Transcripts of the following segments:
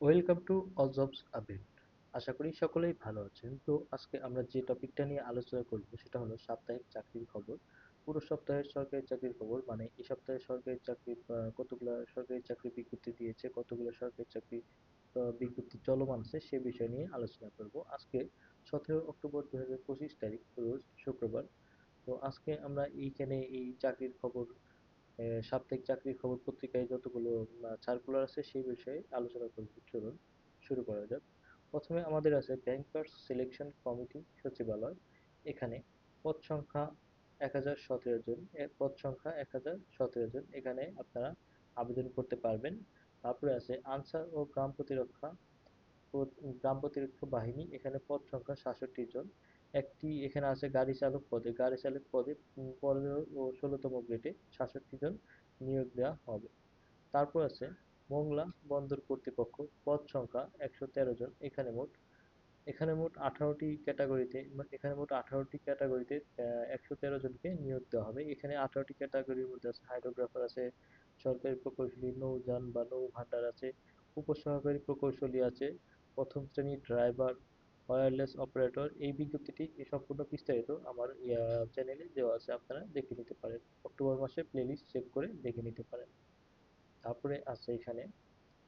Welcome to all jobs update আশা করি সকলেই ভালো আছেন। তো আজকে আমরা যে টপিকটা নিয়ে আলোচনা করব, সেটা হলো সাপ্তাহিক চাকরির খবর। পুরো সপ্তাহের সরকারি চাকরির খবর মানে এই সপ্তাহে সরকারি চাকরি কতগুলো সরকারি চাকরি বিজ্ঞপ্তি দিয়েছে, কতগুলো সরকারি চাকরি বিজ্ঞপ্তি চলমান আছে, সে বিষয় নিয়ে আলোচনা করব। আজকে সতেরো অক্টোবর দু হাজার পঁচিশ তারিখ, রোজ শুক্রবার। তো আজকে আমরা এইখানে এই চাকরির খবর সাপ্তাহিক চাকরির খবর পত্রিকায় যতগুলো সার্কুলার আছে সেই বিষয়ে আলোচনা করব, চলুন শুরু করা যাক। প্রথমে আমাদের আছে ব্যাংকার্স সিলেকশন কমিটি সচিবালয়। এখানে পদ সংখ্যা এক হাজার সতেরো জন পদ সংখ্যা এক হাজার সতেরো জন, এখানে আপনারা আবেদন করতে পারবেন। তারপরে আছে আনসার ও গ্রাম প্রতিরক্ষা গ্রাম প্রতিরক্ষা বাহিনী, এখানে পদ সংখ্যা সাতষট্টি জন। একটি এখানে আছে গাড়ি চালক পদে। গাড়ি চালক পদে পনেরো ও ষোলোতম গ্রেডে সাতষট্টি জন নিয়োগ দেওয়া হবে। তারপর আছে মোংলা বন্দর কর্তৃপক্ষ, পদ সংখ্যা একশো তেরো জন। এখানে মোট এখানে মোট আঠারোটি ক্যাটাগরিতে, এখানে মোট আঠারোটি ক্যাটাগরিতে একশো তেরো জনকে নিয়োগ দেওয়া হবে। এখানে আঠারোটি ক্যাটাগরির মধ্যে আছে হাইড্রোগ্রাফার আছে, সরকারি প্রকৌশলী, নৌযান বা নৌ ভান্ডার আছে, উপসহকারী প্রকৌশলী আছে, প্রথম শ্রেণির ড্রাইভার ওয়্যারলেস অপারেটর এই বিজ্ঞপ্তিটি সম্পূর্ণ বিস্তারিত আমার চ্যানেলে দেওয়া আছে, আপনারা দেখে নিতে পারেন। অক্টোবর মাসে প্লেলিস্ট চেক করে দেখে নিতে পারেন। তারপরে আছে এখানে,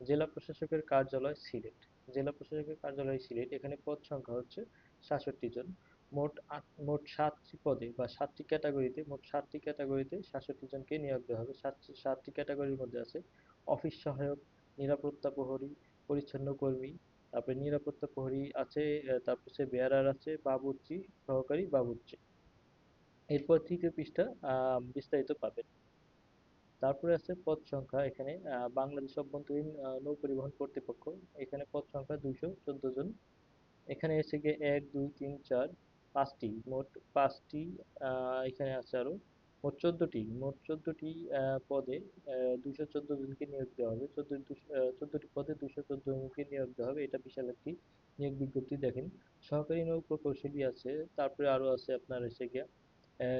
জেলা প্রশাসকের কার্যালয়, সিলেট। জেলা প্রশাসকের কার্যালয়, সিলেট, এখানে পদ সংখ্যা হচ্ছে সাতষট্টি জন। মোট আট, মোট সাতটি পদে বা সাতটি ক্যাটাগরিতে, মোট সাতটি ক্যাটাগরিতে সাতষট্টি জনকে নিয়োগ দেওয়া হবে। সাতটি সাতটি ক্যাটাগরির মধ্যে আছে অফিস সহায়ক, নিরাপত্তা প্রহরী, পরিচ্ছন্ন কর্মী তারপরে নিরাপত্তা প্রহরী আছে তারপর সে বেয়ারার আছে, বাবুর্চি, সহকারী বাবুর্চি। এরপর তৃতীয় পৃষ্ঠা বিস্তারিত পাবেন। তারপরে আছে পদ সংখ্যা এখানে বাংলাদেশ অভ্যন্তরীণ নৌ পরিবহন কর্তৃপক্ষ। এখানে পদ সংখ্যা দুইশো চোদ্দ জন। এখানে এসে গিয়ে এক, দুই, তিন, চার, পাঁচটি, মোট পাঁচটি এখানে আছে আরও। মোট চোদ্দটি মোট চোদ্দটি পদে দুশো চোদ্দ জনকে নিয়োগ দেওয়া হবে। চোদ্দ চোদ্দটি পদে দুশো চোদ্দ জনকে নিয়োগ দেওয়া হবে। এটা বিশাল একটি নিয়োগ বিজ্ঞপ্তি, দেখেন। সহকারী নৌ প্রকৌশলী আছে, তারপরে আরও আছে আপনার এসে গিয়া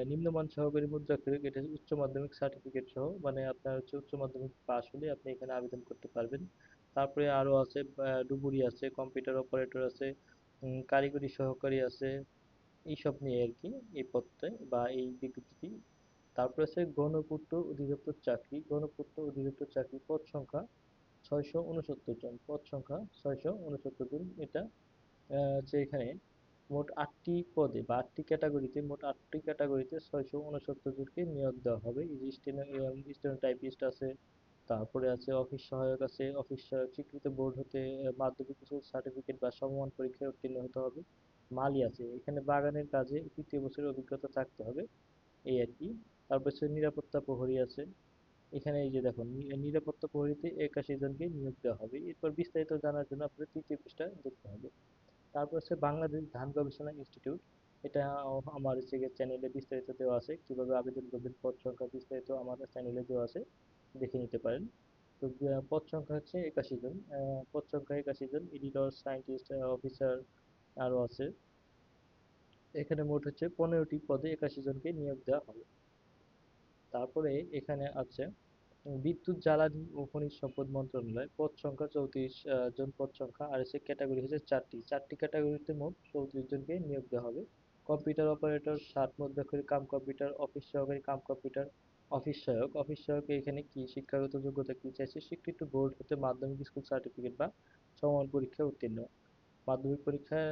নিম্নমান সহকারী মুদ্রাক্ষরিক এটা উচ্চ মাধ্যমিক সার্টিফিকেট সহ মানে আপনার হচ্ছে উচ্চ মাধ্যমিক পাশ হলে আপনি এখানে আবেদন করতে পারবেন। তারপরে আরও আছে ডুবুরি আছে কম্পিউটার অপারেটর আছে কারিগরি সহকারী আছে, এইসব নিয়ে আর কি, এই পদটায় বা এই বিজ্ঞপ্তিটি তারপর আছে গণপূর্ত অধিদপ্তর চাকরি। গণপূর্ত অধিদপ্তর চাকরি পদ সংখ্যা ছয়শো উনসত্তর জন। পদ সংখ্যা ছয়শো উনসত্তর জন। এটা হচ্ছে এখানে মোট আটটি পদে বা আটটি ক্যাটাগরিতে, মোট আটটি ক্যাটাগরিতে ছয়শো উনসত্তর জনকে নিয়োগ দেওয়া হবে। টাইপিস্ট আছে, তারপরে আছে অফিস সহায়ক আছে। অফিস সহায়ক স্বীকৃত বোর্ড হতে মাধ্যমিক সার্টিফিকেট বা সমমান পরীক্ষায় উত্তীর্ণ হতে হবে। মালি আছে। এখানে বাগানের কাজে তৃতীয় বছরের অভিজ্ঞতা থাকতে হবে। এই আর কি। তারপর হচ্ছে নিরাপত্তা প্রহরী আছে। এখানে এই যে দেখুন নিরাপত্তা প্রহরীতে একাশি জনকে নিয়োগ দেওয়া হবে। এরপর বিস্তারিত জানার জন্য আপনাদের তৃতীয় পৃষ্ঠা দেখতে হবে। তারপর হচ্ছে বাংলাদেশ ধান গবেষণা ইনস্টিটিউট। এটা আমার হচ্ছে চ্যানেলে বিস্তারিত দেওয়া আছে। কীভাবে আবেদন করবেন, পদ সংখ্যা বিস্তারিত আমার চ্যানেলে দেওয়া আছে। দেখে নিতে পারেন। তো পদ সংখ্যা হচ্ছে একাশি জন। পদ সংখ্যা একাশি জন। এডিটর, সায়েন্টিস্ট, অফিসার আরও আছে। এখানে মোট হচ্ছে পনেরোটি পদে একাশি জনকে নিয়োগ দেওয়া হবে। তারপরে এখানে আছে, বিদ্যুৎ জ্বালানি ও খনিজ সম্পদ মন্ত্রণালয়, পদ সংখ্যা চৌত্রিশ জন পদ সংখ্যা, আর এসে ক্যাটাগরি হচ্ছে চারটি। চারটি ক্যাটাগরিতে মোট চৌত্রিশ জনকে নিয়োগ দেওয়া হবে। কম্পিউটার অপারেটর ষাট মধ্যাক্ষরিক কাম কম্পিউটার অফিস সহকারী কাম কম্পিউটার অফিস সহায়ক। অফিস সহায়ক এখানে কি শিক্ষাগত যোগ্যতা কি চাইছে? স্বীকৃত বোর্ড হতে মাধ্যমিক স্কুল সার্টিফিকেট বা সমান পরীক্ষায় উত্তীর্ণ। মাধ্যমিক পরীক্ষায়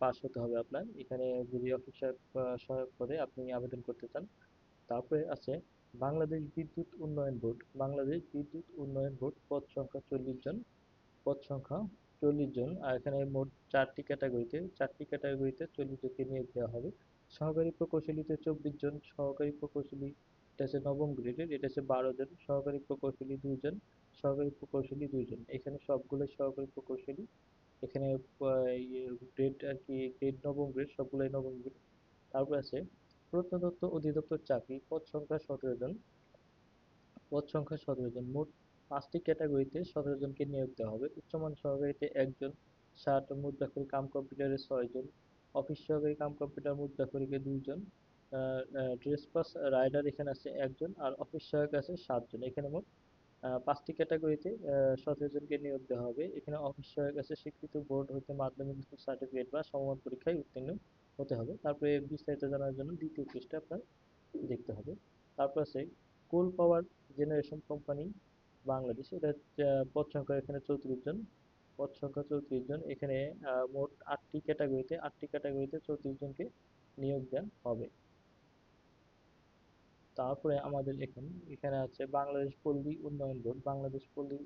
পাস হতে হবে আপনার। এখানে যদি অফিস সহায়ক পদে আপনি আবেদন করতে চান। তারপরে আছে বাংলাদেশ বিদ্যুৎ উন্নয়ন বোর্ড, বাংলাদেশ বিদ্যুৎ উন্নয়ন বোর্ড পদ সংখ্যা চল্লিশ জন, পদ সংখ্যা চল্লিশ জন, আর এখানে মোট চারটি ক্যাটাগরিতে চারটি ক্যাটাগরিতে চল্লিশ জনকে নিয়োগ দেওয়া হবে। সহকারী প্রকৌশলীতে চব্বিশ জন, সহকারী প্রকৌশলী, এটা হচ্ছে নবম গ্রেডের এটা হচ্ছে বারো জন, সহকারী প্রকৌশলী দুইজন, সহকারী প্রকৌশলী দুইজন। এখানে সবগুলো সহকারী প্রকৌশলী, এখানে গ্রেড আর কি গ্রেড নবম গ্রেড সবগুলোই নবম গ্রেড তারপর আছে প্রত্নতত্ত্ব অধিদপ্তর চাকরি, পদ সংখ্যা সতেরো জন। পদ সংখ্যা সতেরো জন। মোট পাঁচটি ক্যাটাগরিতে সতেরো জনকে নিয়োগ দেওয়া হবে। উচ্চমান সহকারীতে একজন, ষাট মুদ্রাক্ষরী কাম কম্পিউটারে ছয়জন অফিস সহকারী কাম কম্পিউটার মুদ্রাক্ষরীকে দুইজন ড্রেস পাস রাইডার এখানে আছে একজন আর অফিস সহায়ক আছে সাতজন এখানে মোট পাঁচটি ক্যাটাগরিতে সতেরো জনকে নিয়োগ দেওয়া হবে। এখানে অফিস সহায়ক আছে, স্বীকৃত বোর্ড হতে মাধ্যমিক সার্টিফিকেট বা সমমান পরীক্ষায় উত্তীর্ণ। হতে হবে। তারপরে বিস্তারিত জানার জন্য দ্বিতীয় পৃষ্ঠা আপনার দেখতে হবে। তারপর আছে coal power generation company Bangladesh. এটা পদ সংখ্যা এখানে চৌত্রিশ জন। পদ সংখ্যা চৌত্রিশ জন। এখানে মোট আটটি ক্যাটাগরিতে আটটি ক্যাটাগরিতে চৌত্রিশ জনকে নিয়োগ দেওয়া হবে। তারপরে আমাদের এখানে এখানে আছে বাংলাদেশ পল্লী উন্নয়ন বোর্ড, বাংলাদেশ পল্লী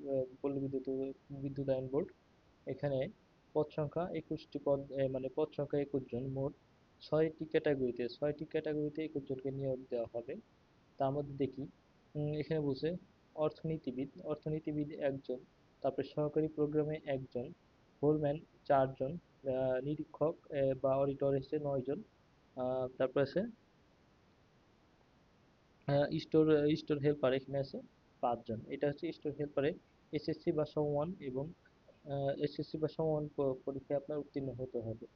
পল্লী বিদ্যুৎ বিদ্যুতায়ন বোর্ড। এখানে পদ সংখ্যা একুশটি পদ মানে পদ সংখ্যা একুশ জন মোট ছয়টি ক্যাটাগরিতে ছয়টি ক্যাটাগরিতে একুশ জনকে নিয়োগ দেওয়া হবে। তার মধ্যে দেখি। এখানে বলছে অর্থনীতিবিদ অর্থনীতিবিদ একজন তারপরে সহকারী প্রোগ্রামে একজন ফোরম্যান চারজন নিরীক্ষক বা অডিটর এসে নয় জন আহ, তারপর আছে স্টোর স্টোর হেল্পার এখানে আছে পাঁচজন। এটা হচ্ছে স্টোর হেল্পারে এসএসসি বা সমমান এবং এসএসসি বা সমমান পরীক্ষায় আপনার উত্তীর্ণ হতে হবে।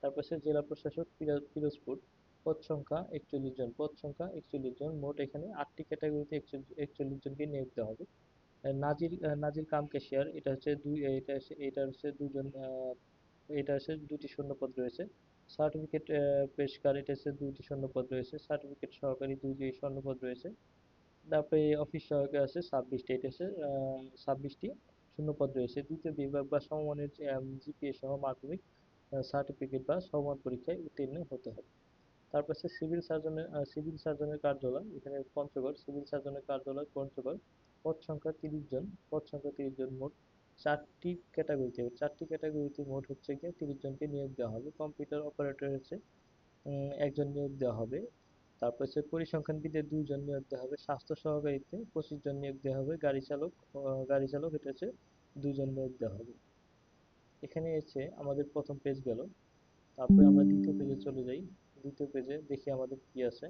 তারপর আছে জেলা প্রশাসক পিরো- পিরোজপুর পদ সংখ্যা একচল্লিশ জন, পদ সংখ্যা একচল্লিশ জন, মোট এখানে আটটি ক্যাটাগরিতে একচল্লিশ জনকে নিয়োগ দেওয়া হবে। নাজির নাজির কাম ক্যাশিয়ার, এটা হচ্ছে দুই, এটা এটা হচ্ছে দুজন এটা হচ্ছে দুটি শূন্যপদ রয়েছে। সার্টিফিকেট পেশকার, এটা হচ্ছে দুইটি শূন্যপদ রয়েছে। সার্টিফিকেট সহকারী দুইটি শূন্যপদ রয়েছে। তারপরে অফিস সহায়ক আছে ছাব্বিশটি, এটা হচ্ছে ছাব্বিশটি। শূন্যপদ রয়েছে। দ্বিতীয় বিভাগ বা সমমানের জিপিএ সহ মাধ্যমিক সার্টিফিকেট বা সমমান পরীক্ষায় উত্তীর্ণ হতে হবে। তারপর হচ্ছে সিভিল সার্জনের সিভিল সার্জনের কার্যালয়, এখানে পঞ্চগড় সিভিল সার্জনের কার্যালয় পঞ্চগড়, পদ সংখ্যা তিরিশ জন, পদ সংখ্যা তিরিশ জন মোট চারটি ক্যাটাগরিতে চারটি ক্যাটাগরিতে মোট হচ্ছে গিয়ে তিরিশ জনকে নিয়োগ দেওয়া হবে। কম্পিউটার অপারেটর হচ্ছে একজন নিয়োগ দেওয়া হবে। তারপর হচ্ছে পরিসংখ্যানবিদে দুইজন নিয়োগ দেওয়া হবে। স্বাস্থ্য সহকারীতে পঁচিশ জন নিয়োগ দেওয়া হবে। গাড়ি চালক গাড়ি চালক, এটা হচ্ছে দুইজন নিয়োগ দেওয়া হবে। এখানে হচ্ছে আমাদের প্রথম পেজ গেল। তারপরে আমরা দ্বিতীয় পেজে চলে যাই। দ্বিতীয় পেজে দেখি আমাদের কি আছে।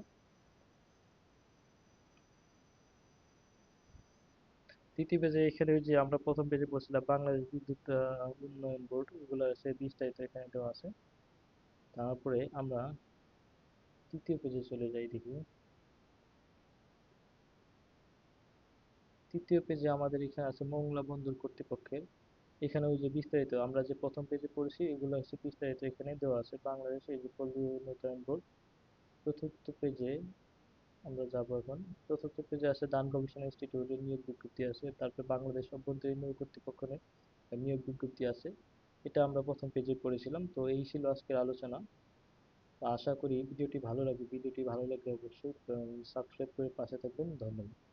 তৃতীয় পেজে এখানে যে আমরা প্রথম পেজে বলছিলাম বাংলাদেশ বিদ্যুৎ উন্নয়ন বোর্ড। এগুলো আছে বিস্তারিত এখানে দেওয়া আছে। তারপরে আমরা তৃতীয় পেজে চলে যাই দেখি। তৃতীয় পেজে আমাদের এখানে আছে মোংলা বন্দর কর্তৃপক্ষের। এখানে ওই যে বিস্তারিত, আমরা যে প্রথম পেজে পড়েছি, এগুলো হচ্ছে বিস্তারিত এখানে দেওয়া আছে। বাংলাদেশ এই যে পল্লী উন্নয়ন বোর্ড, চতুর্থ পেজে আমরা যাব এখন। চতুর্থ পেজে আছে দান গবেষণা ইনস্টিটিউটের নিয়োগ বিজ্ঞপ্তি আছে, তারপরে বাংলাদেশ অভ্যন্তরীণ নৌ কর্তৃপক্ষের নিয়োগ বিজ্ঞপ্তি আছে। এটা আমরা প্রথম পেজে পড়েছিলাম, তো এই ছিল আজকের আলোচনা। আশা করি ভিডিওটি ভালো লাগবে। ভিডিওটি ভালো লাগলে অবশ্যই সাবস্ক্রাইব করে পাশে থাকবেন ধন্যবাদ।